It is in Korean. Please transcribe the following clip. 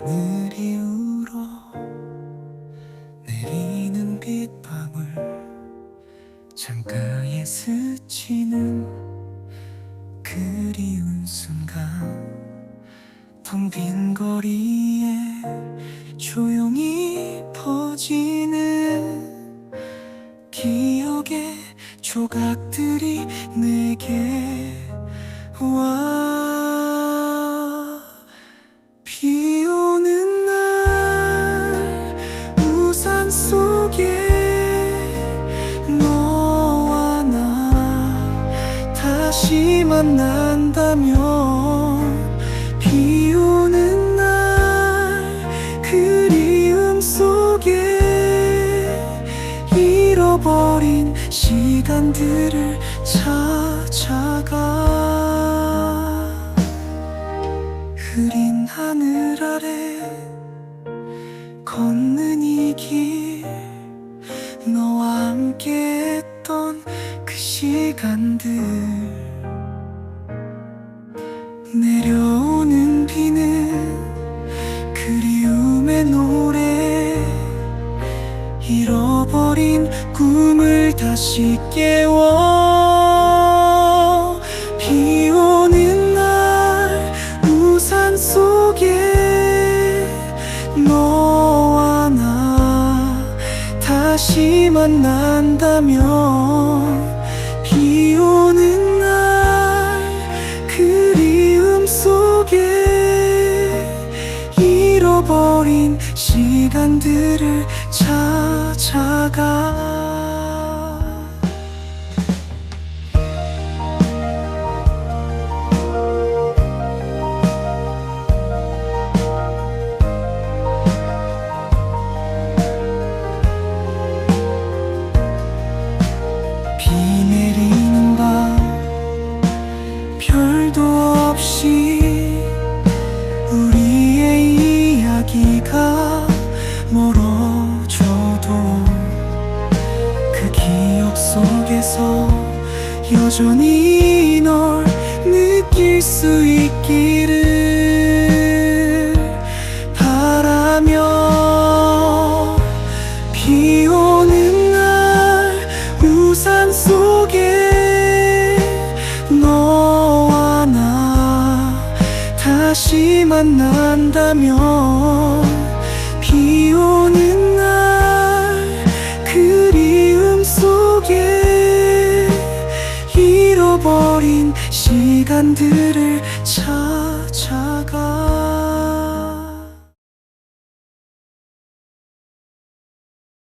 하늘이 울어 내리는 빗방울 창가에 스치는 그리운 순간 텅 빈 거리에 조용히 퍼지는 기억의 조각들이 내게 와. 만난다면 비 오는 날 그리움 속에 잃어버린 시간들을 찾아가. 흐린 하늘 아래 걷는 이 길 너와 함께 했던 그 시간들 잃어버린 꿈을 다시 깨워. 비 오는 날 우산 속에 너와 나 다시 만난다면 잃어버린 시간들을 찾아가 속에서 여전히 널 느낄 수 있기를 바라며 비 오는 날 우산 속에 너와 나 다시 만난다면 시간들을 찾아가